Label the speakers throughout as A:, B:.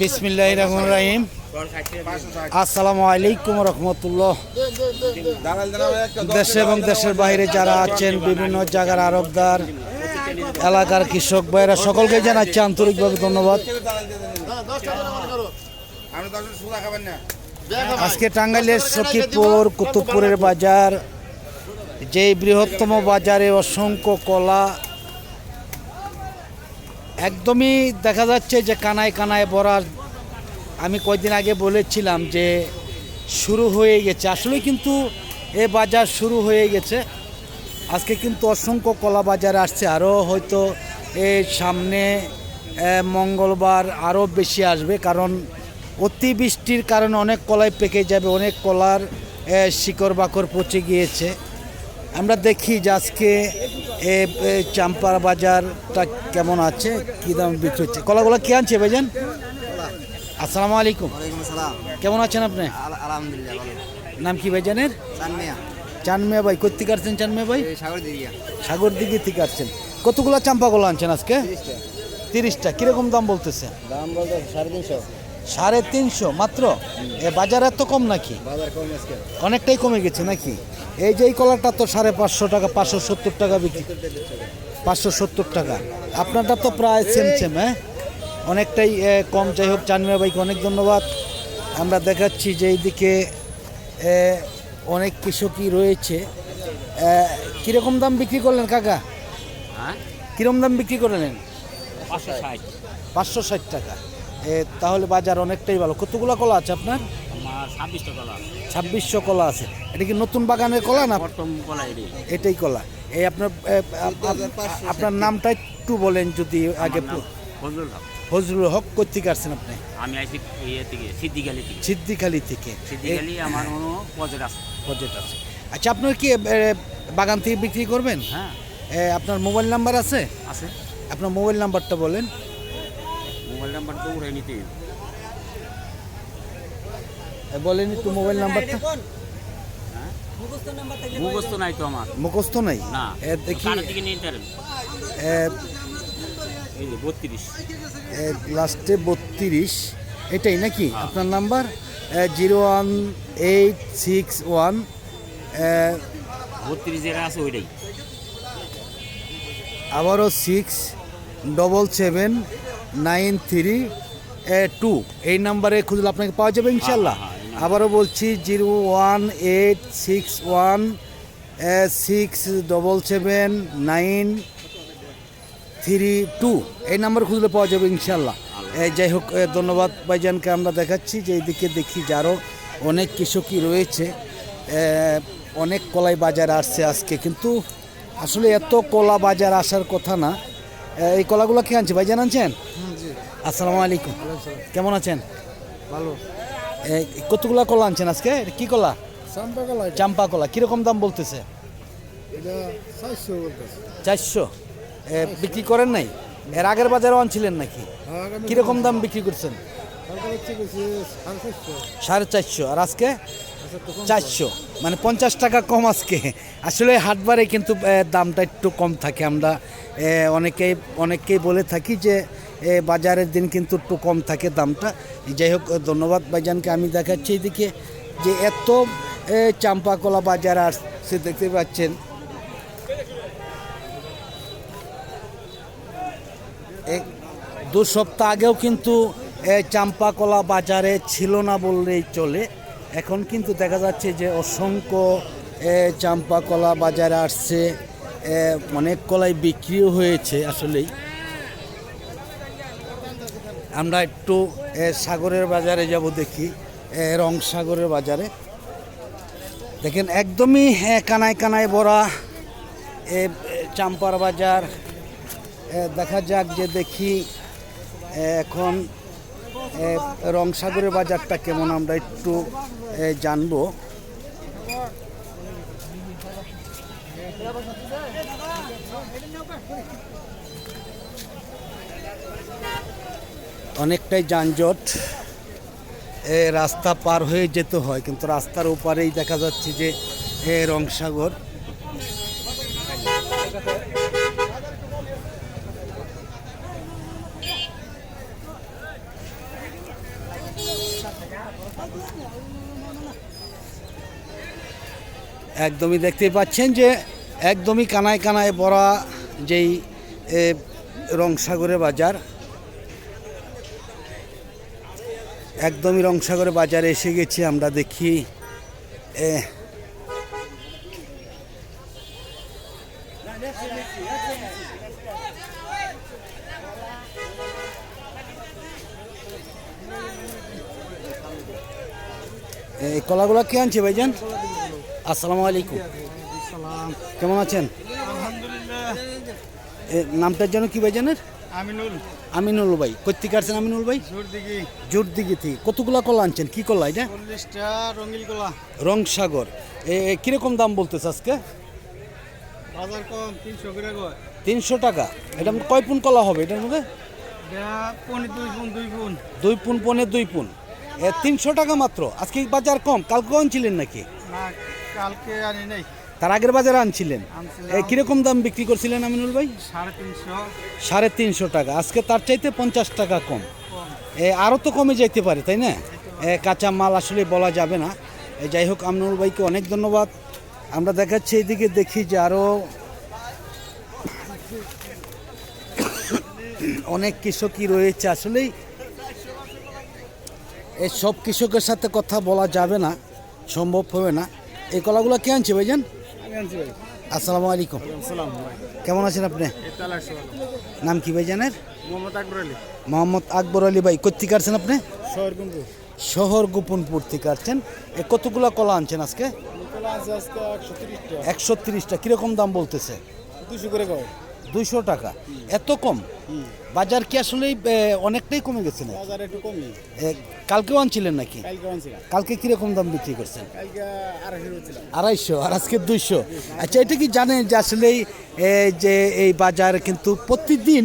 A: বিসমিল্লাহ রহমান রাহিম। আসসালামু আলাইকুম রহমতুল্লাহ। দেশে এবং দেশের বাইরে যারা আছেন, বিভিন্ন জায়গার আরবদার, এলাকার কৃষক ভাইরা, সকলকে আন্তরিকভাবে ধন্যবাদ। আজকে টাঙ্গাইলের সখীপুর কুতুবপুরের বাজার যেই বৃহত্তম বাজারে অসংখ্য কলা একদমই দেখা যাচ্ছে যে কানায় কানায় ভরা আমি কয়েকদিন আগে বলেছিলাম যে শুরু হয়ে গেছে। আসলে কিন্তু এ বাজার শুরু হয়ে গেছে। আজকে কিন্তু অসংখ্য কলা বাজার আসছে। আরও হয়তো এর সামনে মঙ্গলবার আরও বেশি আসবে। কারণ অতিবৃষ্টির কারণে অনেক কলাই পেকে যাবে অনেক কলার এ, শিকড় বাকড় পচে গিয়েছে। আমরা দেখি যে আজকে এ, চাম্পার বাজারটা কেমন আছে? কী দাম বিক্রি হচ্ছে? কলাগুলো কে আনছে ভাইজান? আসসালামু আলাইকুম। কেমন আছেন আপনি?
B: আলহামদুলিল্লাহ
A: নাম কি ভাইজানের?
B: চানমিয়া।
A: ভাই কোথেকে আসছেন চানমিয়া ভাই?
B: সাগর
A: দিকে থেকে আসছেন। কতগুলো চাম্পা কলা আনছেন আজকে? তিরিশটা। কীরকম দাম বলতেছে?
B: দাম বলতে সাড়ে তিনশো।
A: সাড়ে তিনশো মাত্র? এ বাজার এত কম নাকি?
B: বাজার কম আজকে।
A: অনেকটাই কমে গেছে নাকি? এই যে এই কলারটা তো সাড়ে পাঁচশো টাকা পাঁচশো সত্তর টাকা বিক্রি। পাঁচশো সত্তর টাকা। আপনারটা তো প্রায় সেম সেম হ্যাঁ? অনেকটাই কম। যাই হোক চানমিয়া ভাইকে অনেক ধন্যবাদ। আমরা দেখাচ্ছি যে এইদিকে অনেক কৃষকই রয়েছে। কীরকম দাম বিক্রি করলেন কাকা?
C: হ্যাঁ?
A: কীরকম দাম বিক্রি করলেন
C: পাঁচশো ষাট।
A: পাঁচশো ষাট টাকা। তাহলে বাজার অনেকটাই ভালো। কতগুলো কলা আছে আপনার? ছাব্বিশশো কলা আছে। এটা কি নতুন বাগানের কলা না? এটাই কলা। এই আপনার আপনার নামটা একটু বলেন যদি আগে
C: ফজলুল হক।
A: ফজলুল হক কোথেকে আসছেন আপনি?
C: আমি আইসি ইয়ে থেকে সিদ্দিকালি থেকে।
A: সিদ্দিখালি থেকে।
C: সিদ্দিকালি আমার কোনো পজেট আছে।
A: প্রজেক্ট আছে। আচ্ছা আপনার কি বাগান থেকে বিক্রি করবেন?
C: হ্যাঁ।
A: আপনার মোবাইল নাম্বার আছে?
C: আছে।
A: আপনার মোবাইল নাম্বারটা বলেন।
C: মোবাইল নাম্বার তো উড়ে নিতে
A: এ, বলেন একটু মোবাইল নাম্বারটা।
C: মুখস্থ নাই তো আমার।
A: মুখস্থ নাই?
C: না
A: দেখি।
C: দিকে নিয়ে বত্রিশ।
A: লাস্টে বত্রিশ। এটাই নাকি? আপনার number? Zero one eight six one.
C: বত্রিশ যেটা আছে ওইটাই।
A: আবারও six double seven. Nine three two. এই নাম্বারে খুঁজলে আপনাকে পাওয়া যাবে ইনশাল্লাহ
C: হ্যাঁ, হ্যাঁ,
A: আবারও বলছি zero one eight six one six double seven nine three two. এই নাম্বার খুঁজলে পাওয়া যাবে ইনশাল্লাহ যাই হোক ধন্যবাদ ভাইজানকে আমরা দেখাচ্ছি। যে এইদিকে দেখি যারও অনেক কৃষকই রয়েছে। অনেক কলাই বাজার আসছে আজকে কিন্তু আসলে এত কলা বাজার আসার কথা না। এই কলাগুলো কি আনছে? ভাইজান আনছেন? আসসালামু আলাইকুম। কেমন আছেন?
B: ভালো।
A: কতগুলো কলা আনছেন আজকে? কি কলা?
B: চাম্পা
A: কলা কীরকম দাম বলতেছে?
B: চারশো
A: বিক্রি করেন নাই? এর আগের বাজারও আনছিলেন নাকি? কীরকম দাম বিক্রি করছেন? সাড়ে চারশো। আর আজকে? চারশো। মানে পঞ্চাশ টাকা কম আজকে। আসলে হাটবারে কিন্তু দামটা একটু কম থাকে। আমরা অনেকেই অনেককেই বলে থাকি যে বাজারের দিন কিন্তু একটু কম থাকে দামটা। যাই হোক ধন্যবাদ ভাইজানকে। আমি দেখাচ্ছি এদিকে যে এত এ, চাম্পা কলা বাজার আসছে দেখতে পাচ্ছেন। দু সপ্তাহ আগেও কিন্তু এ, চাম্পা বাজারে ছিল না বললেই চলে। এখন কিন্তু দেখা যাচ্ছে যে অসংখ্য এ, চাম্পা কলা বাজারে আসছে। অনেক কলাই বিক্রিও হয়েছে আসলেই। আমরা একটু সাগরের বাজারে যাব দেখি রং সাগরের বাজারে। দেখেন একদমই কানায় কানায় ভরা চাম্পার বাজার। দেখা যাক যে দেখি এখন রংসাগরের বাজারটা কেমন আমরা একটু জানব। অনেকটাই যানজট রাস্তা পার হয়ে যেতে হয়, কিন্তু রাস্তার ওপারেই দেখা যাচ্ছে যে রংসাগর। একদমই দেখতে পাচ্ছেন যে একদমই কানায় কানায় ভরা যেই রংসাগরের বাজার। একদমই রংসাগরের বাজারে এসে গেছি আমরা দেখি। কলাগুলো কে আনছে ভাইজান? আসসালামু আলাইকুম। কেমন আছেন? নামটার জন্য কি ভাইজানের
B: আমিনুল।
A: আমিনুল ভাই। কোথেকে আসছেন আমিনুল ভাই?
B: জোর
A: দিকে থেকে। কতগুলা কলা আনছেন? কি কলা এটা?
B: চল্লিশটা রঙিল কলা।
A: রংসাগর। এ এ, কীরকম দাম বলতেছে আজকে?
B: বাজার কম তিনশো
A: তিনশো টাকা। এটা কয় পুন কলা হবে এটার মধ্যে?
B: এটা পনেরো দুই
A: পুন পনে। দুই পুন এ তিনশো টাকা মাত্র। আজকে বাজার কম? কালকে আনছিলেন নাকি?
B: কালকে আনি নাই।
A: তার আগের বাজারে আনছিলেন? কীরকম দাম বিক্রি করছিলেন আমিনুল ভাই?
B: সাড়ে তিনশো।
A: টাকা। আজকে তার চাইতে পঞ্চাশ টাকা কম। আরও তো কমে যাইতে পারে তাই না? এ কাঁচা মাল আসলে বলা যাবে না। যাই হোক আমনুল ভাইকে অনেক ধন্যবাদ। আমরা দেখাচ্ছি এইদিকে দেখি যে আরও অনেক কৃষকই রয়েছে আসলেই। এই সব কৃষকের সাথে কথা বলা যাবে না সম্ভব হবে না। এই কলাগুলো কে আনছে ভাইজান? আসসালামু আলাইকুম। কেমন আছেন আপনি? নাম কি ভাইজানের?
B: মোহাম্মদ আকবর আলী।
A: মোহাম্মদ আকবর আলী ভাই কোথেকে আসছেন আপনি?
B: শহর
A: গোপনপুর থেকে আসছেন। এ কতগুলো কলা আনছেন আজকে?
B: একশো তিরিশটা।
A: কীরকম দাম বলতেছে?
B: দুশো করে
A: দুইশো টাকা। এত কম? বাজার কি আসলে অনেকটাই কমে গেছে না
B: বাজার একটু কমই।
A: কালকেও আনছিলেন নাকি?
B: কালকে
A: কীরকম দাম বিক্রি করছেন?
B: আড়াইশো
A: আর আজকে দুইশো। আচ্ছা এটা কি জানেন যে আসলেই এ, যে এই বাজার কিন্তু প্রতিদিন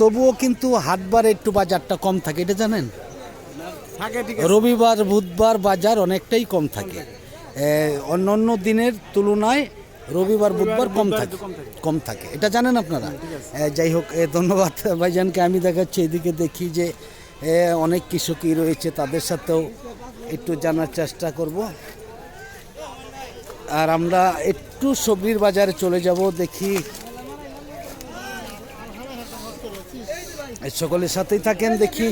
A: তবুও কিন্তু হাটবার একটু বাজারটা কম থাকে এটা জানেন? রবিবার বুধবার বাজার অনেকটাই কম থাকে। অন্য অন্য দিনের তুলনায় রবিবার বুধবার কম থাকে। কম থাকে। এটা জানেন আপনারা? যাই হোক এ, ধন্যবাদ ভাইজানকে। আমি দেখাচ্ছি এদিকে দেখি যে অনেক কৃষকই রয়েছে তাদের সাথেও একটু জানার চেষ্টা করব। আর আমরা একটু সবজির বাজারে চলে যাব দেখি। সকলের সাথেই থাকেন দেখি।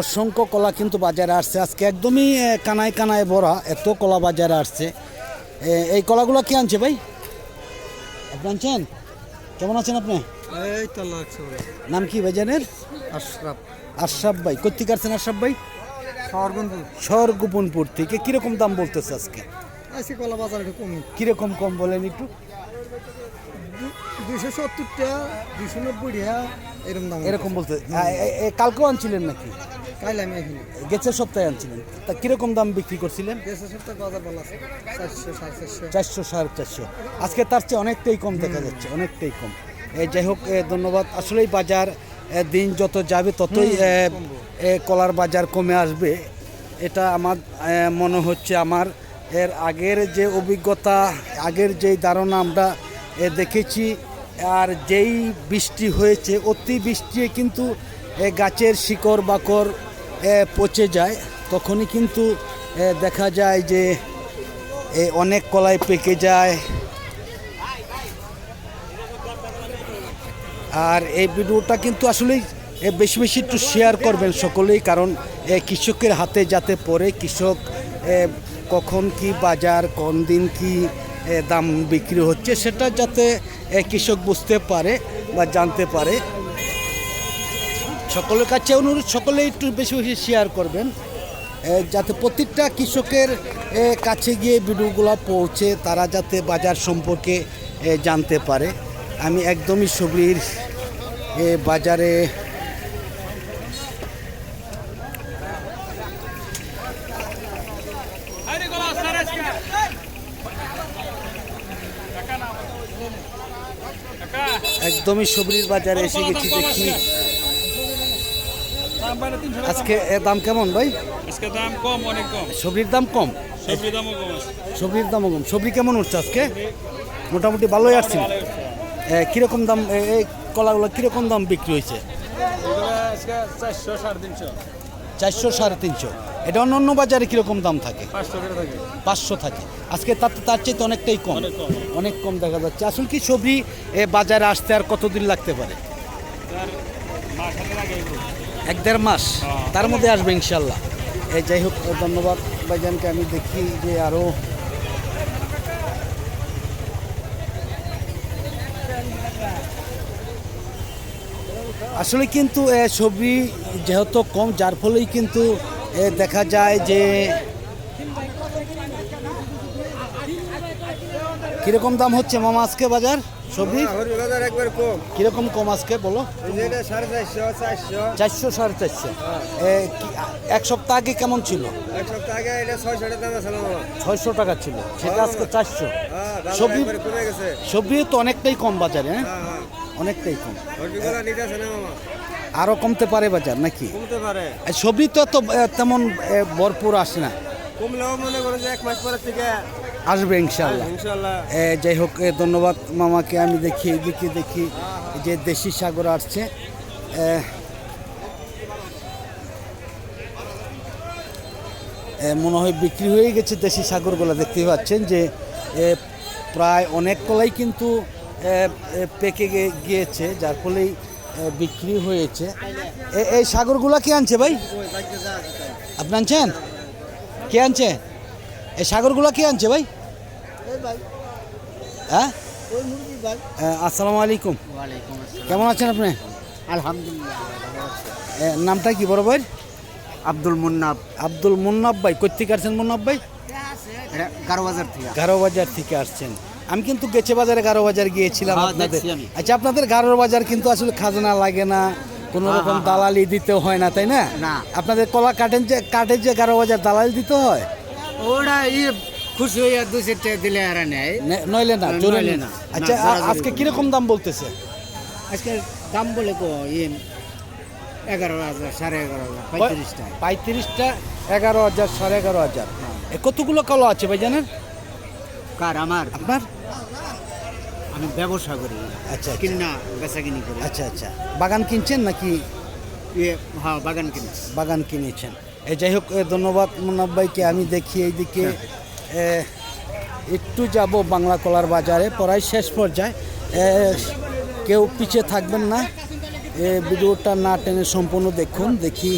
A: অসংখ্য কলা কিন্তু বাজারে আসছে। আজকে একদমই কানায় কানায় ভরা এত কলা বাজারে আসছে। এই কলাগুলো কে আনছে ভাই? আপনি আনছেন? কেমন আছেন আপনি? নাম কি ভাইজানের?
B: আশরাফ।
A: আশরাফ ভাই কোথেকে আসছেন আশরাফ ভাই?
B: শহর কুম্ভু
A: গোপনপুর থেকে। কীরকম দাম বলতেছে আজকে?
B: আজকে কলা বাজার একটু কমই।
A: কীরকম কম বলেন একটু।
B: দুইশো সত্তরটা দুইশো নব্বইটা এরকম দাম
A: এরকম বলতে কালকেও আনছিলেন নাকি?
B: আমি এখানে।
A: গেছে সপ্তাহে আনছিলেন। তা কীরকম দাম বিক্রি করছিলেন?
B: দেশের সপ্তাহে বাজার ভালো আছে। চারশো সাড়ে চারশো।
A: চারশো সাড়ে চারশো। আজকে তার চেয়ে অনেকটাই কম দেখা যাচ্ছে অনেকটাই কম। যাই হোক ধন্যবাদ। আসলেই বাজার দিন যত যাবে ততই কলার বাজার কমে আসবে। এটা আমার মনে হচ্ছে আমার। এর আগের যে অভিজ্ঞতা আগের যেই ধারণা আমরা দেখেছি আর যেই বৃষ্টি হয়েছে অতি বৃষ্টি কিন্তু গাছের শিকড় বাকড় পচে যায়, তখনই কিন্তু দেখা যায় যে অনেক কলাই পেকে যায়। আর এই ভিডিওটা কিন্তু আসলেই বেশি বেশি একটু শেয়ার করবেন সকলেই, কারণ কৃষকের হাতে যাতে পড়ে, কৃষক কখন কি বাজার, কোন দিন কি দাম বিক্রি হচ্ছে, সেটা যাতে কৃষক বুঝতে পারে বা জানতে পারে। সকলের কাছে অনুরোধ সকলে একটু বেশি বেশি শেয়ার করবেন। যাতে প্রত্যেকটা কৃষকের কাছে গিয়ে ভিডিওগুলো পৌঁছে তারা যাতে বাজার সম্পর্কে জানতে পারে। আমি একদমই সবরির এ, বাজারে একদমই সবরির বাজারে এসে গেছি দেখি। আজকে এ দাম কেমন ভাই?
D: আজকে দাম কম অনেক কম।
A: সবরির দাম কম?
D: সবজি দামও কম আছে।
A: সবরির দামও কম। সবরি কেমন উঠছে আজকে? মোটামুটি ভালোই আসছিল কীরকম দাম এই কলাগুলো কীরকম দাম বিক্রি হয়েছে?
D: চারশো সাড়ে তিনশো।
A: চারশো সাড়ে তিনশো। এটা অন্য অন্য বাজারে কীরকম দাম থাকে?
D: পাঁচশো থাকে।
A: আজকে তার তার চেয়ে তো অনেকটাই কম।
D: অনেক কম।
A: দেখা যাচ্ছে। আসলে কি সবজি এ বাজারে আসতে আর কতদিন লাগতে পারে? এক দেড় মাস
D: হ্যাঁ।
A: তার মধ্যে আসবে ইনশাল্লাহ। এই যাই হোক ধন্যবাদ ভাইজানকে। আমি দেখি যে আরও আসলে কিন্তু এ, সবজি যেহেতু কম যার ফলেই কিন্তু এ, দেখা যায় যে কীরকম দাম হচ্ছে মামা আজকে বাজার? সবজি
B: একবার কম।
A: কীরকম কম আজকে বলো?
B: এটা সাড়ে চারশো
A: সাড়ে কি- এক সপ্তাহ আগে কেমন ছিল?
B: এক সপ্তাহ আগে এটা ছয়শো টাকা
A: ছিল সেটা আজকে চারশো।
B: হ্যাঁ
A: সবজি সবজি তো অনেকটাই কম বাজারে হ্যাঁ?
B: হ্যাঁ হ্যাঁ।
A: অনেকটাই কম। আরও কমতে পারে বাজার নাকি?
B: কমতে পারে।
A: সবজি তো তেমন ভরপুর আসে না।
B: কমলেও মনে করেন যে এক মাস পরের থেকে
A: আসবে ইনশাল্লাহ। যাই হোক ধন্যবাদ মামাকে আমি দেখি এদিকে দেখি যে দেশি সাগর আসছে। মনে হয় বিক্রি হয়ে গেছে দেশি সাগরগুলো দেখতে পাচ্ছেন যে প্রায় অনেক কলাই কিন্তু পেকে গিয়েছে যার ফলেই বিক্রি হয়েছে। এই সাগরগুলা কে আনছে ভাই? আপনি আনছেন? কে আনছে? এই সাগরগুলা কে আনছে ভাই? হ্যাঁ? আসসালামু আলাইকুম। কেমন আছেন আপনি?
B: আলহামদুলিল্লাহ
A: নামটা কি বড় ভাই
B: আব্দুল মুন্নাব।
A: আব্দুল মুন্নাব ভাই কোথেকে আসছেন মুন্নাব ভাই?
B: গারো বাজার থেকে।
A: গারো বাজার থেকে আসছেন। আমি কিন্তু গেছে বাজারে গারো বাজার গিয়েছিলাম
B: হ্যাঁ,
A: আপনাদের। আচ্ছা আপনাদের গারো বাজার কিন্তু আসলে খাজনা লাগে না কোনো রকম দালালি দিতে হয় না তাই না?
B: হ্যাঁ, না।
A: আপনাদের কলা কাটেন যে কাঠের যে গারো বাজার দালালি দিতে হয়?
B: ওরা ইয়ে খুশি হইয়া দু চারটে দিলে আর নেয়।
A: নইলে না জোরে না। আচ্ছা আজকে কীরকম দাম বলতেছে?
B: আজকে দাম বলে কো ইয়ে এগারো হাজার সাড়ে এগারো হাজার পঁয়ত্রিশটা।
A: পঁয়ত্রিশটা এগারো হাজার সাড়ে এগারো হাজার। এ কতগুলো কলা আছে ভাই জানেন
B: কার আমার?
A: আপনার?
B: আমি ব্যবসা করি
A: আচ্ছা আচ্ছা।
B: কিনা বেচা কিনি করি।
A: আচ্ছা আচ্ছা। বাগান কিনছেন নাকি?
B: ইয়ে হ্যাঁ বাগান কিনি
A: বাগান কিনেছেন। এ যাই হোক ধন্যবাদ মুন্নাব ভাইকে আমি দেখি এইদিকে। এ, একটু যাব বাংলা কলার বাজারে প্রায় শেষ পর্যায়ে। কেউ পিছিয়ে থাকবেন না। ভিডিওটা না টেনে সম্পূর্ণ দেখুন, দেখি।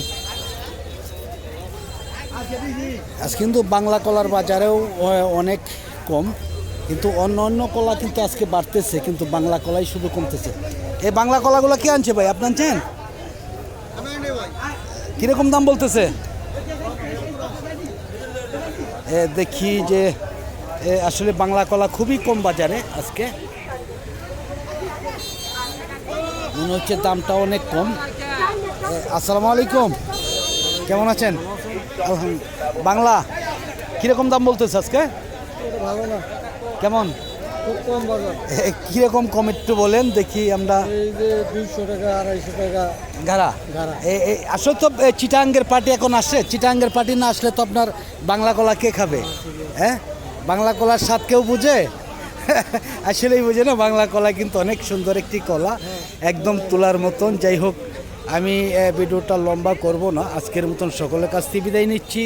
A: আজ কিন্তু বাংলা কলার বাজারেও অনেক কম। কিন্তু অন্য অন্য কলা কিন্তু আজকে বাড়তেছে, কিন্তু বাংলা কলাই শুধু কমতেছে। এই বাংলা কলাগুলো কে আনছে ভাই? আপনি আনছেন? কীরকম দাম বলতেছে? দেখি যে আসলে বাংলা কলা খুবই কম বাজারে আজকে। মনে হচ্ছে দামটা অনেক কম। আসসালামু আলাইকুম। কেমন আছেন? বাংলা কীরকম দাম বলতেছে আজকে?
B: ভালো না।
A: কেমন? কীরকম কম একটু বলেন দেখি আমরা।
B: এই যে দুইশো টাকা আড়াইশো টাকা।
A: গাড়া? আসলে তো চিটাঙ্গের পার্টি এখন আসছে চিটাঙ্গের পার্টি না আসলে তো আপনার বাংলা কলা কে খাবে? হ্যাঁ? বাংলা কলার স্বাদ কেউ বুঝে? আসলেই বুঝে না বাংলা কলা কিন্তু অনেক সুন্দর একটি কলা। একদম তোলার মতন। যাই হোক আমি ভিডিওটা লম্বা করব না। আজকের মতন সকলের কাছ থেকে বিদায় নিচ্ছি।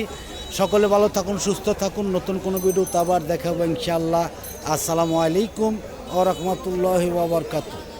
A: সকলে ভালো থাকুন সুস্থ থাকুন। নতুন কোনো ভিডিও তো আবার দেখাবো ইনশাআল্লাহ। আসসালামু আলাইকুম ও রহমতুল্লাহ বাবরকাতু